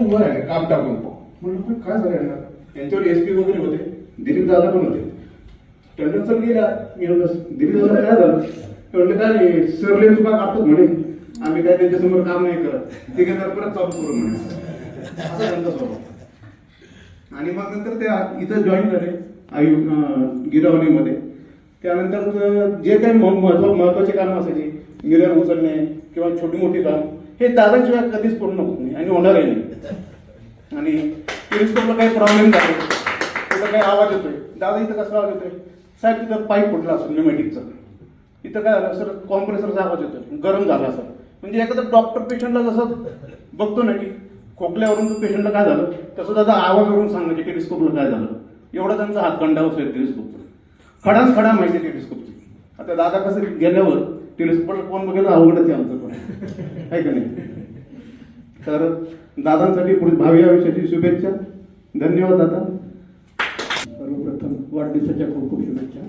उभं आहे काम टाकून म्हणलं काय झालं यांना त्यांच्यावर एस पी वगैरे होते दिलीप दादा पण होते. टंडन सर गेला मी म्हणलं दिलीप दादा काय झालं? म्हणलं काय नाही सरले चुका काढतो म्हणे. आम्ही काय त्यांच्यासमोर काम नाही करत. ते घेणार परत चालू करू म्हणे. असा त्यांचा स्वभाव. आणि मग नंतर ते इथं जॉईन झाले आयु गिरावणीमध्ये. त्यानंतर जे काही महत्त्व महत्त्वाचे काम असायचे मिरर उचलणे किंवा छोटी मोठी काम हे दादांशिवाय कधीच पूर्ण होत नाही आणि होणारही नाही आणि टेलिस्कोपला काही प्रॉब्लेम झाले. तिथं काही आवाज येतोय. दादा इथं कसला आवाज येतोय? साहेब तिथं पाईप फुटला असेल न्यूमॅटिकचा इथं काय झालं? सर कॉम्प्रेसरचा आवाज येतोय. गरम झाला असेल म्हणजे एखादा डॉक्टर पेशंटला जसं बघतो ना की खोकल्यावरून पेशंटला काय झालं तसं दादा आवाजावरून की टेलिस्कोपला काय झालं. एवढा त्यांचा हातखंडा असेल टेलिस्कोपचा खडाच खडा माहिती आहे टेलिस्कोपची आता दादा कसं गेल्यावर टेलिस्कोपला कोण बघायला अवघडच आहे आमचं पण. आहे का नाही? तर दादांसाठी पुढे भावी आयुष्याची शुभेच्छा. धन्यवाद दादा. सर्वप्रथम वाढदिवसाच्या खूप खूप शुभेच्छा.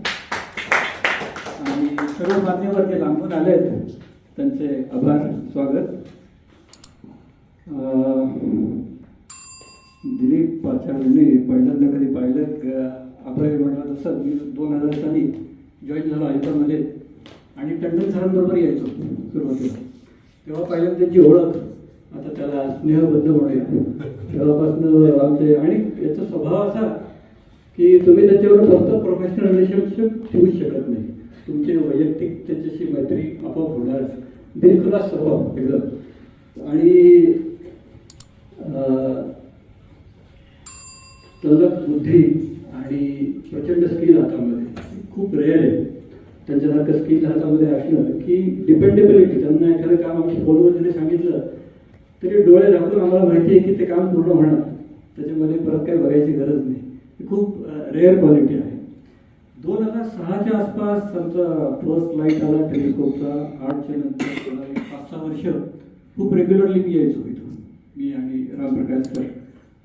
आणि सर्व मान्यवर जे लांबून आले आहेत त्यांचे आभार स्वागत. दिलीप आचार्यने पहिल्यांदा कधी पाहिलं अभय म्हटलं तसं मी दोन हजार साली जॉईन झालो आयुष्यामध्ये आणि टंडन सरांबरोबर यायचो सुरुवातीला. तेव्हा पहिल्यांदा त्यांची ओळख. आता त्याला स्नेहबद्ध म्हणूया. तेव्हापासून आमचे आणि याचा स्वभाव असा की तुम्ही त्याच्यावर फक्त प्रोफेशनल रिलेशनशिप ठेवूच शकत नाही. तुमचे वैयक्तिक त्याच्याशी मैत्री आपोआप होणार. दिलखुलास स्वभाव एकदम आणि तलक बुद्धी आणि प्रचंड स्किल हातामध्ये खूप रेअर आहे त्यांच्यासारखं स्किल हातामध्ये असणं की डिपेंडेबिलिटी त्यांना एखादं काम आम्ही फोनवर जरी सांगितलं तरी डोळे झाकून आम्हाला माहिती आहे की ते काम पूर्ण होणार त्याच्यामध्ये परत काही बघायची गरज नाही. ही खूप रेअर क्वालिटी आहे. दोन हजार सहाच्या आसपास आमचा फर्स्ट लाइट आला टेलिस्कोपचा आठच्या नंतर पाच सहा वर्ष खूप रेग्युलरली मी यायचो इथून. मी आणि रामप्रकाश सर.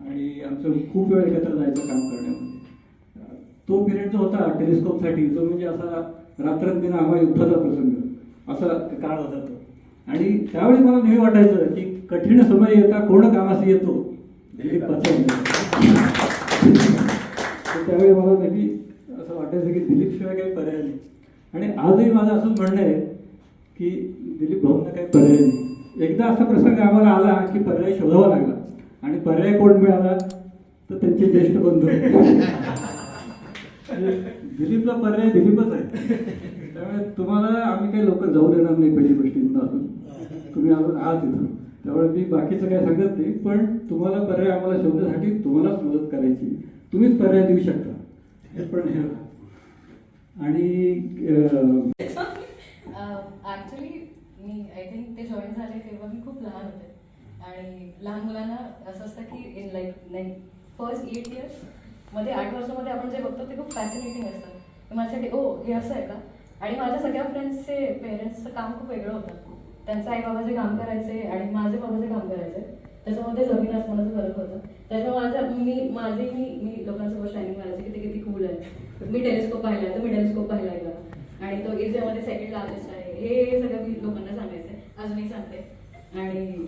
आणि आमचं खूप वेळ एकत्र जायचं काम करण्यामध्ये. तो पिरियड जो होता टेलिस्कोपसाठी तो म्हणजे असा रात्रंदिन आम्हा युद्धाचा प्रसंग. असा काळ होता तो. आणि त्यावेळी मला नेहमी वाटायचं की कठीण समय येता कोण कामास येतो? दिलीप त्यावेळी मला नेहमी असं वाटायचं की दिलीप शिवाय काही पर्याय नाही. आणि आजही माझं असंच म्हणणं आहे की दिलीप भाऊंना काही पर्याय नाही. एकदा असा प्रसंग आम्हाला आला की पर्याय शोधावा लागला. आणि पर्याय कोण मिळाला तर त्यांचे ज्येष्ठ बंधू. दिलीपला पर्याय दिलीपच आहे. त्यामुळे तुम्हाला आम्ही काही लोक जाऊ देणार नाही पहिली गोष्टींना अजून. तुम्ही अजून आहात इथं त्यामुळे मी बाकीचं काही सांगत नाही पण तुम्हाला पर्याय आम्हाला शोधण्यासाठी तुम्हालाच मदत करायची. तुम्हीच पर्याय देऊ शकता. हे पण हे आणि अं, ऍक्च्युली मी आय थिंक ते जॉईन झाले तेव्हा मी खूप लहान होते. आणि लहान मुलांना असं असतं की इन लाईक नाही फर्स्ट एट इयर्स मध्ये आठ वर्षामध्ये आपण जे बघतो ते खूप फॅसिनेटिंग असतं. माझ्यासाठी ओ हे असं आहे का? आणि माझ्या सगळ्या फ्रेंड्सचे पेरेंट्सचं काम खूप वेगळं होतं. त्यांचं आई बाबाचे काम करायचे आणि माझे बाबाचे काम करायचे त्याच्यामध्ये जमीन आसमानाचा फरक होता. त्याच्यामुळे माझं मी माझी मी मी लोकांसोबत शायनिंग मारायचे की ते किती कूल आहे मी टेलिस्कोप पाहिला तर मी टेलिस्कोप पाहिलाय का? आणि तो एशियामध्ये सेकंड लार्जेस्ट आहे. हे सगळं मी लोकांना सांगायचे. अजूनही सांगते. आणि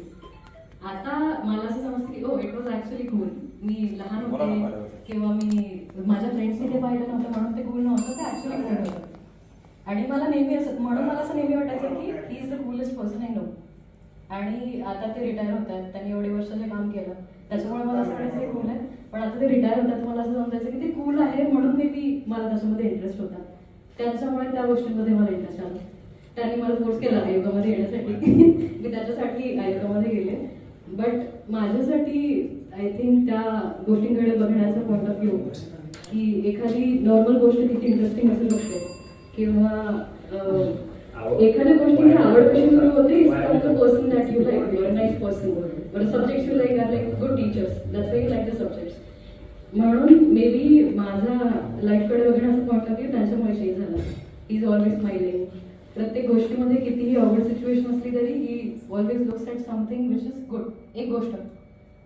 आता मला असं समजतं की oh it was actually cool मी लहान होते. किंवा मी माझ्या फ्रेंड्सनी ते पाहिलं नव्हतं म्हणून ते कूल नव्हतं ते ॲक्च्युली कूल होतं. आणि मला नेहमी असं म्हणून मला असं नेहमी वाटायचं की he is the coolest person I know आणि आता ते रिटायर होत आहेत त्यांनी एवढे वर्ष जे काम केलं. त्याच्यामुळे मला असं वाटायचं की कूल आहे. पण आता ते रिटायर होतात मला असं समजायचं की ते कूल आहे म्हणून मे बी मला त्याच्यामध्ये इंटरेस्ट होता. त्यांच्यामुळे त्या गोष्टींमध्ये मला इंटरेस्ट आला. त्यांनी मला कोर्स केला आयोगामध्ये येण्यासाठी. मी त्याच्यासाठी आयोगामध्ये गेले. बट माझ्यासाठी आय थिंक त्या गोष्टींकडे बघण्याचा पॉईंट ऑफ व्ह्यू की एखादी नॉर्मल गोष्ट किती इंटरेस्टिंग असू शकते. किंवा एखाद्या गोष्टीची आवड कशी सुरू होते person that you like your nice person but subject you like are like good teachers that's why like the subjects म्हणून मे बी माझा लाईफकडे बघण्याचा पॉईंट ऑफ व्ह्यू त्यांच्यामुळे चेंज झाला. इज ऑलवेज स्माइलिंग प्रत्येक गोष्टीमध्ये कितीही अवघड सिच्युएशन असली तरी he always looks at something which is good एक गोष्ट.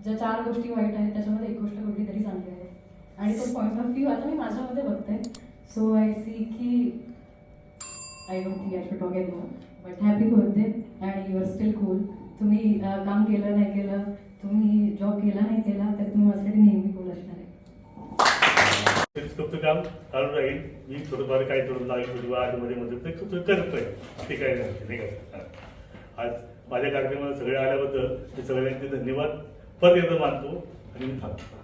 ज्या चार गोष्टी वाईट आहेत त्याच्यामध्ये एक गोष्ट कुठली तरी चांगली आहे. आणि तो पॉईंट ऑफ व्ह्यू आता मी माझ्यामध्ये बघते. सो आय सी की I don't think I should talk at but happy birthday आणि यू आर स्टील कूल तुम्ही काम केलं नाही केलं तुम्ही जॉब केला नाही केला तर तुम्ही माझ्यासाठी नेहमी कूल असणार आहे. काम चालू राहील मी थोडंफार काही थोडं लागेल थोडी वादमध्ये मध्ये ते खूप करतोय. ते काय नाही आज माझ्या कार्यक्रमाला सगळे आल्याबद्दल मी सगळ्यांचे धन्यवाद. परत एकदा मानतो आणि मी थांबतो